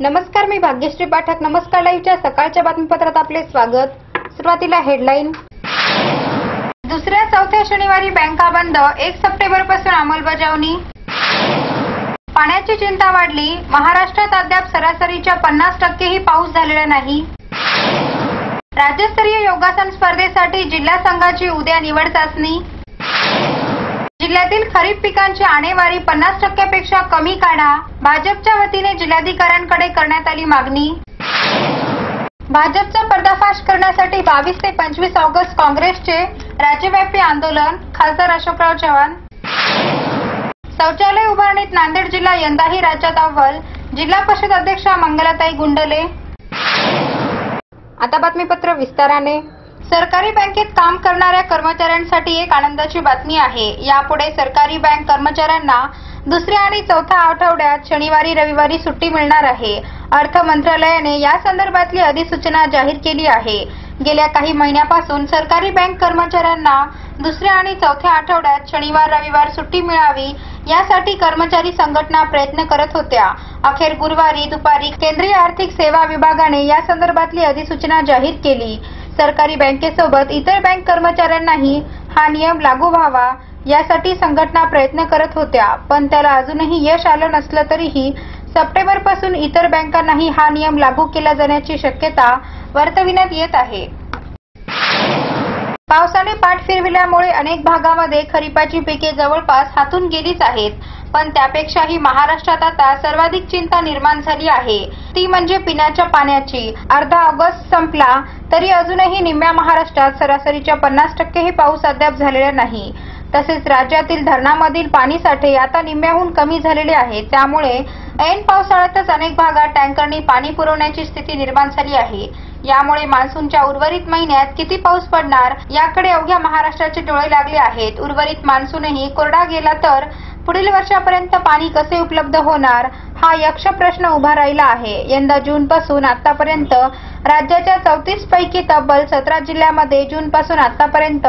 नमस्कार मी भाग्यश्री पाठक. नमस्कार लाईव्हच्या सकाळच्या बातमीपत्रात आपले स्वागत. सुरुवातीला हेडलाईन. दुसऱ्या चौथ्या शनिवारी बँका बंद. एक सप्टेंबरपासून अंमलबजावणी. पाण्याची चिंता वाढली. महाराष्ट्रात अद्याप सरासरीच्या पन्नास टक्केही पाऊस झालेला नाही. राज्यस्तरीय योगासन स्पर्धेसाठी जिल्हा संघाची उद्या निवड चाचणी. जिल्ह्यातील खरीप पिकांची आणेवारी पन्नास टक्क्यापेक्षा कमी काढा. भाजपच्या वतीने जिल्हाधिकाऱ्यांकडे करण्यात आली मागणी. भाजपचा पर्दाफाश करण्यासाठी बावीस ते पंचवीस ऑगस्ट काँग्रेसचे राज्यव्यापी आंदोलन खासदार अशोकराव चव्हाण. शौचालय उभारणीत नांदेड जिल्हा यंदाही राज्यात अव्वल. जिल्हा परिषद अध्यक्षा मंगलाताई गुंडले. आता बातमीपत्र विस्ताराने. सरकारी बँकेत काम करणाऱ्या कर्मचाऱ्यांसाठी एक आनंदाची बातमी आहे. यापुढे सरकारी बँक कर्मचाऱ्यांना दुसऱ्या आणि चौथ्या आठवड्यात शनिवारी रविवारी सुट्टी मिळणार आहे. अर्थ मंत्रालयाने या संदर्भातली अधिसूचना जाहीर केली आहे. गेल्या काही महिन्यापासून सरकारी बँक कर्मचाऱ्यांना दुसऱ्या आणि चौथ्या आठवड्यात शनिवार रविवार सुट्टी मिळावी यासाठी कर्मचारी संघटना प्रयत्न करत होत्या. अखेर गुरुवारी दुपारी केंद्रीय आर्थिक सेवा विभागाने या संदर्भातली अधिसूचना जाहीर केली. सरकारी बँकेसोबत इतर बँक कर्मचाऱ्यांनाही हा नियम लागू व्हावा यासाठी संघटना प्रयत्न करत होत्या पण त्याला अजूनही यश आलं नसलं तरीही सप्टेंबरपासून इतर बँकांनाही हा नियम लागू केला जाण्याची शक्यता वर्तविण्यात येत आहे. पावसाने पाठ फिरविल्यामुळे अनेक भागामध्ये खरीपाची पिके जवळपास हातून गेलीच आहेत. पण त्यापेक्षाही महाराष्ट्रात आता सर्वाधिक चिंता निर्माण झाली आहे. ती म्हणजे पिण्याच्या पाण्याची. अर्धा ऑगस्ट संपला तरी अजूनही निम्म्या महाराष्ट्रात सरासरीच्या पन्नास टक्केही पाऊस अद्याप झालेला नाही. तसेच राज्यातील धरणामधील पाणीसाठे आता निम्म्याहून कमी झालेले आहे. त्यामुळे ऐन पावसाळ्यातच अनेक भागात टँकरनी पाणी पुरवण्याची स्थिती निर्माण झाली आहे. यामुळे मान्सूनच्या उर्वरित महिन्यात किती पाऊस पडणार याकडे अवघ्या महाराष्ट्राचे डोळे लागले आहेत. उर्वरित मान्सूनही कोरडा गेला तर पुढील वर्षापर्यंत पाणी कसे उपलब्ध होणार हा यक्ष प्रश्न उभा राहिला आहे. यंदा जून पासून आतापर्यंत राज्याच्या चौतीस पैकी तब्बल सतरा जिल्ह्यामध्ये जून पासून आतापर्यंत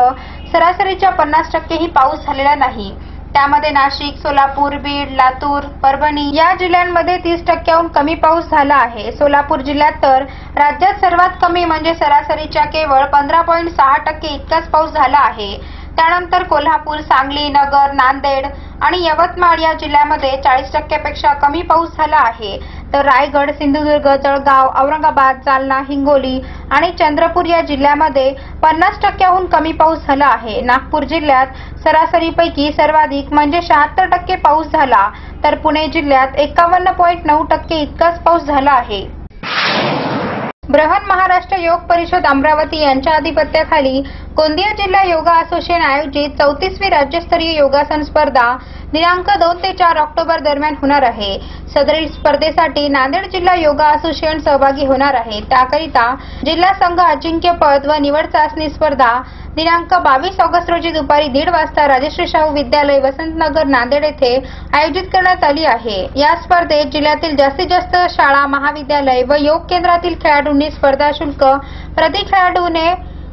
सरासरीच्या पन्नास टक्केही पाऊस झालेला नाही. त्यामध्ये नाशिक सोलापूर बीड लातूर परभणी या जिल्ह्यांमध्ये तीस टक्क्याहून कमी पाऊस झाला आहे. सोलापूर जिल्ह्यात तर राज्यात सर्वात कमी म्हणजे सरासरीच्या केवळ पंधरा पॉईंट सहा टक्के इतकाच पाऊस झाला आहे. त्यानंतर कोल्हापूर सांगली नगर नांदेड आणि यवतमाळ या जिल्ह्यामध्ये चाळीस टक्क्यापेक्षा कमी पाऊस झाला आहे. तर रायगड सिंधुदुर्ग जळगाव औरंगाबाद जालना हिंगोली आणि चंद्रपूर या जिल्ह्यामध्ये पन्नास टक्क्याहून कमी पाऊस झाला आहे. नागपूर जिल्ह्यात सरासरीपैकी सर्वाधिक म्हणजे शहात्तर टक्के पाऊस झाला तर पुणे जिल्ह्यात एकावन्न पॉईंट नऊ टक्के इतकाच पाऊस झाला आहे. बृहन महाराष्ट्र योग परिषद अमरावती यांच्या अधिपत्याखाली गोंदिया जिल्हा योगा असोसिएशन आयोजित चौतीसवी राज्यस्तरीय योगासन स्पर्धा दिनांक दोन ते चार ऑक्टोबर दरम्यान होणार आहे. सदरील स्पर्धेसाठी नांदेड जिल्हा योगा असोसिएशन सहभागी होणार आहे. त्याकरिता जिल्हा संघ अजिंक्यपद व निवड चाचणी स्पर्धा दिनांक बावीस ऑगस्ट रोजी दुपारी दीड वाजता राजश्री शाहू विद्यालय वसंतनगर नांदेड येथे आयोजित करण्यात आली आहे. या स्पर्धेत जिल्ह्यातील जास्तीत जास्त शाळा महाविद्यालय व योग केंद्रातील खेळाडूंनी स्पर्धा शुल्क प्रति खेळाडूने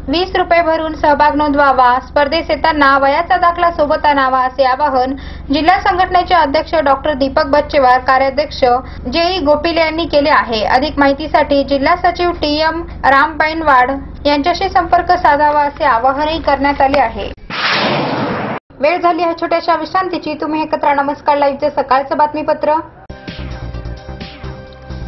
वीस रुपये भरून सहभाग नोंदवावा स्पर्धेत येताना वयाचा दाखला सोबत आणावा असे आवाहन जिल्हा संघटनेचे अध्यक्ष डॉक्टर दीपक बच्चेवार कार्याध्यक्ष जेई गोपिले यांनी केले आहे. अधिक माहितीसाठी जिल्हा सचिव टी एम रामबाईनवाड यांच्याशी संपर्क साधावा असे आवाहनही करण्यात आले आहे. वेळ झाली आहे छोट्याशा विश्रांतीची. तुम्ही एकत्र नमस्कार लाईव्हचे सकाळचं बातमीपत्र.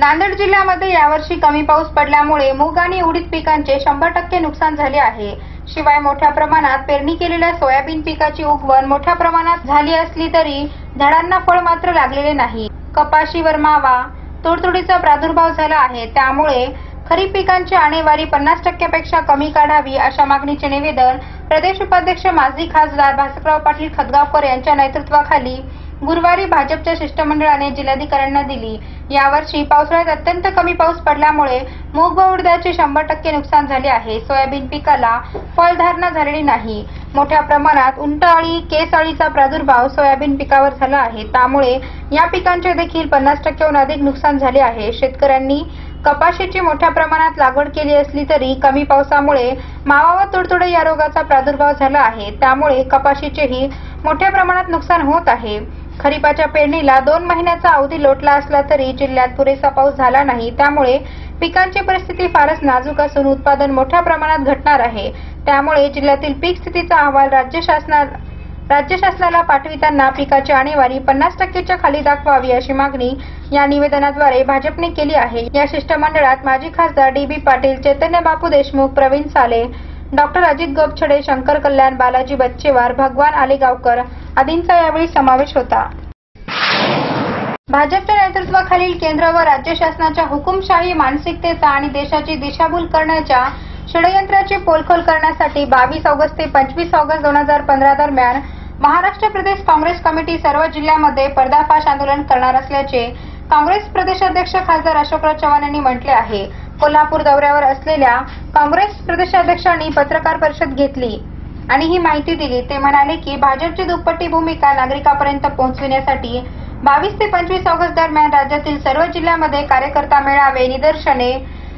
नांदेड जिल्ह्यामध्ये यावर्षी कमी पाऊस पडल्यामुळे मूग आणि उडीद पिकांचे शंभर टक्के नुकसान झाले आहे. शिवाय मोठ्या प्रमाणात पेरणी केलेल्या सोयाबीन पिकाची उगवण मोठ्या प्रमाणात झाली असली तरी झाडांना फळ मात्र लागलेले नाही. कपाशीवर मावा तुडतुडीचा प्रादुर्भाव झाला आहे. त्यामुळे खरीप पिकांची आणेवारी पन्नास टक्क्यापेक्षा कमी काढावी अशा मागणीचे निवेदन प्रदेश उपाध्यक्ष माजी खासदार भास्करराव पाटील खतगावकर यांच्या नेतृत्वाखाली गुरुवारी भाजपच्या शिष्टमंडळाने जिल्हाधिकाऱ्यांना दिली. यावर्षी पावसाळ्यात अत्यंत कमी पाऊस पडल्यामुळे मूग व उडदाचे शंभर टक्के नुकसान झाले आहे. सोयाबीन पिकाला फळधारणा झालेली नाही. मोठ्या प्रमाणात उंटअळी केस अळीचा प्रादुर्भाव सोयाबीन पिकावर झाला आहे. त्यामुळे या पिकांचे देखील पन्नास टक्क्याहून अधिक नुकसान झाले आहे. शेतकऱ्यांनी कपाशीची मोठ्या प्रमाणात लागवड केली असली तरी कमी पावसामुळे मावा व तुडतुडे या रोगाचा प्रादुर्भाव झाला आहे. त्यामुळे कपाशीचेही मोठ्या प्रमाणात नुकसान होत आहे. खरीपाच्या पेरणीला दोन महिन्याचा अवधी लोटला असला तरी जिल्ह्यात पुरेसा पाऊस झाला नाही. त्यामुळे पिकांची परिस्थिती फारच नाजूक असून उत्पादन मोठ्या प्रमाणात घटणार आहे. त्यामुळे जिल्ह्यातील पीक स्थितीचा अहवाल राज्य शासना राज्य शासनाला पाठविताना पिकाची आणेवारी पन्नास टक्केच्या खाली दाखवावी अशी मागणी या निवेदनाद्वारे भाजपने केली आहे. या शिष्टमंडळात माजी खासदार D B Patil Chaitanya Bapu Deshmukh Pravin Sale doctor Ajit Gopchhade Shankar Kalyan Balaji Bachchewar Bhagwan Alegaonkar आदींचा यावेळी समावेश होता. भाजपच्या नेतृत्वाखालील केंद्र व राज्य शासनाच्या हुकुमशाही मानसिकतेचा आणि देशाची दिशाभूल करण्याच्या षडयंत्राची पोलखोल करण्यासाठी बावीस ऑगस्ट ते पंचवीस ऑगस्ट दोन हजार पंधरा दरम्यान महाराष्ट्र प्रदेश काँग्रेस कमिटी सर्व जिल्ह्यामध्ये पर्दाफाश आंदोलन करणार असल्याचे काँग्रेस प्रदेशाध्यक्ष खासदार अशोकराव चव्हाण यांनी म्हटले आहे. कोल्हापूर दौऱ्यावर असलेल्या काँग्रेस प्रदेशाध्यक्षांनी पत्रकार परिषद घेतली. आणि ही माहिती दिली ते म्हणाले की भाजपची दुप्पटी भूमिका नागरिकांपर्यंत पोहोचविण्यासाठी बावीस ते पंचवीस ऑगस्ट दरम्यान राज्यातील सर्व जिल्ह्यामध्ये कार्यकर्ता मेळावे निदर्शने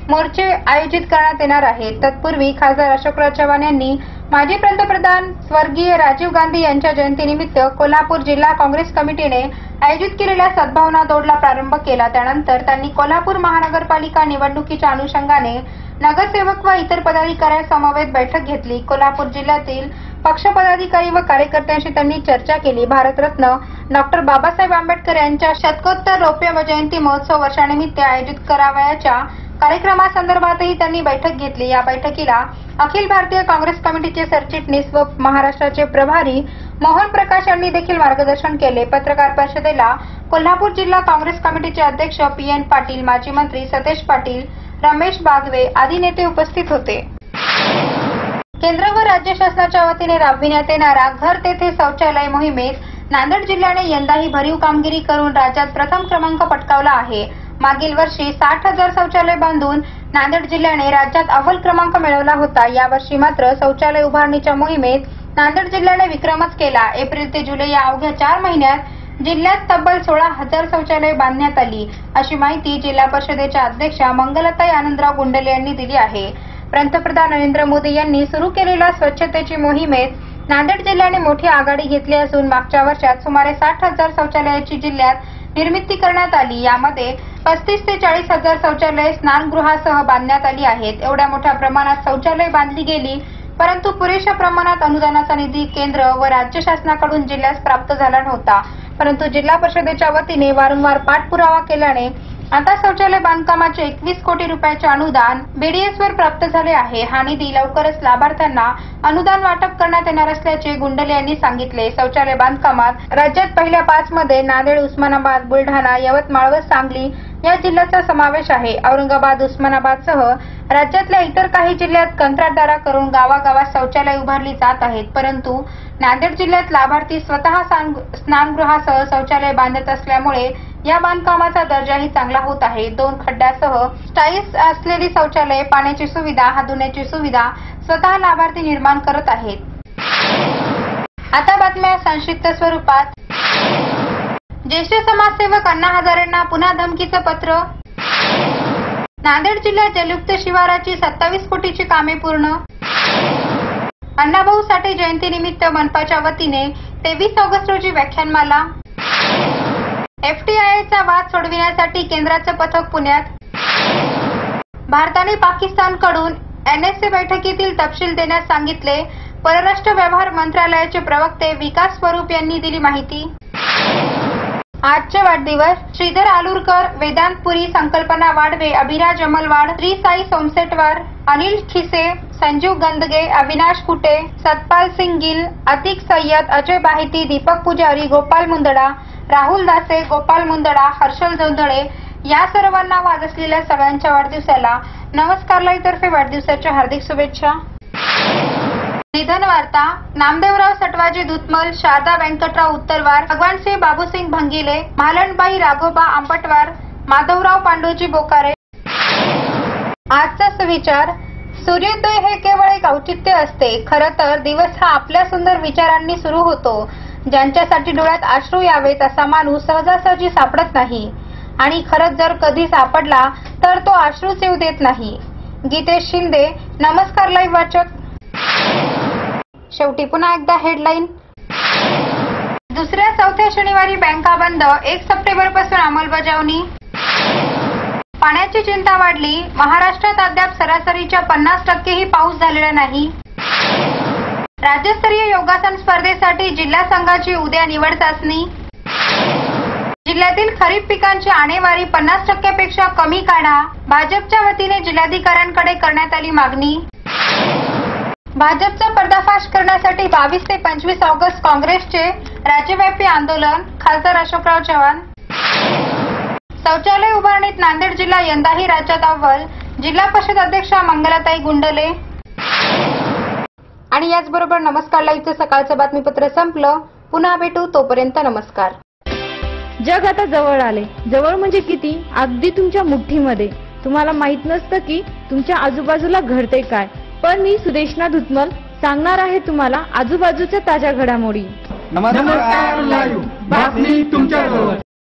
मोर्चे आयोजित करण्यात येणार आहेत. तत्पूर्वी खासदार अशोकराव चव्हाण यांनी माजी पंतप्रधान स्वर्गीय राजीव गांधी यांच्या जयंतीनिमित्त कोल्हापूर जिल्हा काँग्रेस कमिटीने आयोजित केलेल्या सद्भावना दौडला प्रारंभ केला. त्यानंतर त्यांनी कोल्हापूर महानगरपालिका निवडणुकीच्या अनुषंगाने नगरसेवक व इतर पदाधिकाऱ्यांसमवेत बैठक घेतली. कोल्हापूर जिल्ह्यातील पक्ष पदाधिकारी व कार्यकर्त्यांशी त्यांनी चर्चा केली. भारतरत्न डॉक्टर बाबासाहेब आंबेडकर यांच्या शतकोत्तर रौप्य व जयंती महोत्सव वर्षानिमित्त आयोजित करावयाच्या कार्यक्रमासंदर्भातही त्यांनी बैठक घेतली. या बैठकीला अखिल भारतीय काँग्रेस कमिटीचे सरचिटणीस व महाराष्ट्राचे प्रभारी मोहन प्रकाश यांनी देखील मार्गदर्शन केले. पत्रकार परिषदेला कोल्हापूर जिल्हा काँग्रेस कमिटीचे अध्यक्ष पी एन पाटील माजी मंत्री सतेज पाटील रमेश बागवे आदी नेते उपस्थित होते. केंद्र व राज्य शासनाच्या वतीने राबविण्यात येणारा घर तेथे शौचालय मोहिमेत नांदेड जिल्ह्याने यंदाही भरीव कामगिरी करून राज्यात प्रथम क्रमांक पटकावला आहे. मागील वर्षी साठ हजार शौचालय बांधून नांदेड जिल्ह्याने राज्यात अव्वल क्रमांक मिळवला होता. यावर्षी मात्र शौचालय उभारणीच्या मोहिमेत नांदेड जिल्ह्याने विक्रमच केला. एप्रिल ते जुलै या अवघ्या चार महिन्यात जिल्ह्यात तब्बल सोळा हजार शौचालय बांधण्यात आली. अशी माहिती जिल्हा परिषदेच्या अध्यक्षा मंगलताई आनंदराव गुंडले यांनी दिली आहे. पंतप्रधान नरेंद्र मोदी यांनी सुरू केलेल्या स्वच्छतेची मोहिमेत नांदेड जिल्ह्याने मोठी आघाडी घेतली असून मागच्या वर्षात सुमारे साठ हजार शौचालयाची जिल्ह्यात निर्मिती करण्यात आली. यामध्ये पस्तीस ते चाळीस हजार शौचालय स्नानगृहासह बांधण्यात आली आहेत. एवढ्या मोठ्या प्रमाणात शौचालय बांधली गेली परंतु पुरेशा प्रमाणात अनुदानाचा निधी केंद्र व राज्य शासनाकडून जिल्ह्यास प्राप्त झाला नव्हता. परंतु जिल्हा परिषदेच्या वतीने वारंवार पाठपुरावा केल्याने आता शौचालय बांधकामाचे एकवीस कोटी रुपयाचे अनुदान बीडीएस वर प्राप्त झाले आहे. हा निधी लवकरच लाभार्थ्यांना अनुदान वाटप करण्यात येणार असल्याचे गुंडले यांनी सांगितले. शौचालय बांधकामात राज्यात पहिल्या पाच मध्ये नांदेड उस्मानाबाद बुलढाणा यवतमाळ व सांगली या जिल्ह्याचा समावेश आहे. औरंगाबाद उस्मानाबादसह राज्यातल्या इतर काही जिल्ह्यात कंत्राटदाराकडून गावागावात शौचालय उभारली जात आहेत. परंतु नांदेड जिल्ह्यात लाभार्थी स्वतः स्नानगृहासह शौचालय बांधत असल्यामुळे या बांधकामाचा दर्जाही चांगला होत आहे. दोन खड्ड्यासह टाईल्स असलेली शौचालय पाण्याची सुविधा हा धुण्याची सुविधा स्वतः लाभार्थी निर्माण करत आहेत. आता बातम्या संक्षिप्त स्वरूपात. ज्येष्ठ समाजसेवक अण्णा हजारेंना पुन्हा धमकीचं पत्र. नांदेड जिल्ह्यात जलयुक्त शिवाराची सत्तावीस कोटीची कामे पूर्ण. अण्णाभाऊ साठे जयंतीनिमित्त मनपाच्या वतीने तेवीस ऑगस्ट रोजी व्याख्यानमाला. एफटीआयचा वाद सोडविण्यासाठी केंद्राचं पथक पुण्यात. भारताने पाकिस्तानकडून एनएसए बैठकीतील तपशील देण्यास सांगितले. परराष्ट्र व्यवहार मंत्रालयाचे प्रवक्ते विकास स्वरूप यांनी दिली माहिती. आजचे वाढदिवस श्रीधर आलुरकर वेदांत पुरी संकल्पना वाडवे अभिराज अमलवाड श्री साई सोमसेटवार अनिल खिसे संजीव गंदगे अविनाश कुटे सतपाल सिंग गिल अतिक सय्यद अजय बाहिती दीपक पुजारी गोपाल मुंदडा राहुल दासे गोपाल मुंदडा हर्षल जोंधळे या सर्वांना वाद असलेल्या सगळ्यांच्या वाढदिवसाला नमस्कार लाईतर्फे वाढदिवसाच्या हार्दिक शुभेच्छा. निधन वार्ता नामदेवराव सटवाजी दुतमल शारदा व्यंकटराव उत्तरवार भगवानसिंह बाबूसिंग भंगिले मालणबाई राघोबा आंबटवार माधवराव पांडूजी बोकारे. आजचा सुविचार सूर्योदय हे केवळ एक औचित्य असते. खर तर दिवस हा आपल्या सुंदर विचारांनी सुरू होतो. ज्यांच्यासाठी डोळ्यात अश्रू यावेत असा माणूस सहजासहजी सापडत नाही. आणि खरंच जर कधी सापडला तर तो अश्रूच येऊ देत नाही. गीतेश शिंदे नमस्कार लाईव्ह वाचक. शेवटी पुन्हा एकदा हेडलाईन. दुसऱ्या चौथ्या शनिवारी बँका बंद एक सप्टेंबरपासून अंमलबजावणी. पाण्याची चिंता वाढली. महाराष्ट्रात अद्याप सरासरीच्या पन्नास टक्केही पाऊस झालेला नाही. राज्यस्तरीय योगासन स्पर्धेसाठी जिल्हा संघाची उद्या निवड चाचणी. जिल्ह्यातील खरीप पिकांची आणेवारी पन्नास टक्क्यापेक्षा कमी काढा. भाजपच्या वतीने जिल्हाधिकाऱ्यांकडे करण्यात आली मागणी. भाजपचा पर्दाफाश करण्यासाठी बावीस ते पंचवीस ऑगस्ट काँग्रेसचे राज्यव्यापी आंदोलन. खासदार अशोकराव चव्हाण शौचालय उभारणीत नांदेड जिल्हा यंदाही राज्यात अव्वल. जिल्हा परिषद अध्यक्षा मंगलाताई गुंडले. आणि याचबरोबर नमस्कार लाईव्हचं सकाळचं बातमीपत्र संपलं. पुन्हा भेटू तोपर्यंत नमस्कार. जग आता जवळ आले. जवळ म्हणजे किती? अगदी तुमच्या मुठ्ठीमध्ये. तुम्हाला माहीत नसतं की तुमच्या आजूबाजूला घडते काय. पण मी सुदेशना धुतमल सांगणार आहे तुम्हाला आजूबाजूच्या ताज्या घडामोडी. नमस्कार लाईव्ह. बातमी तुमच्याजवळ.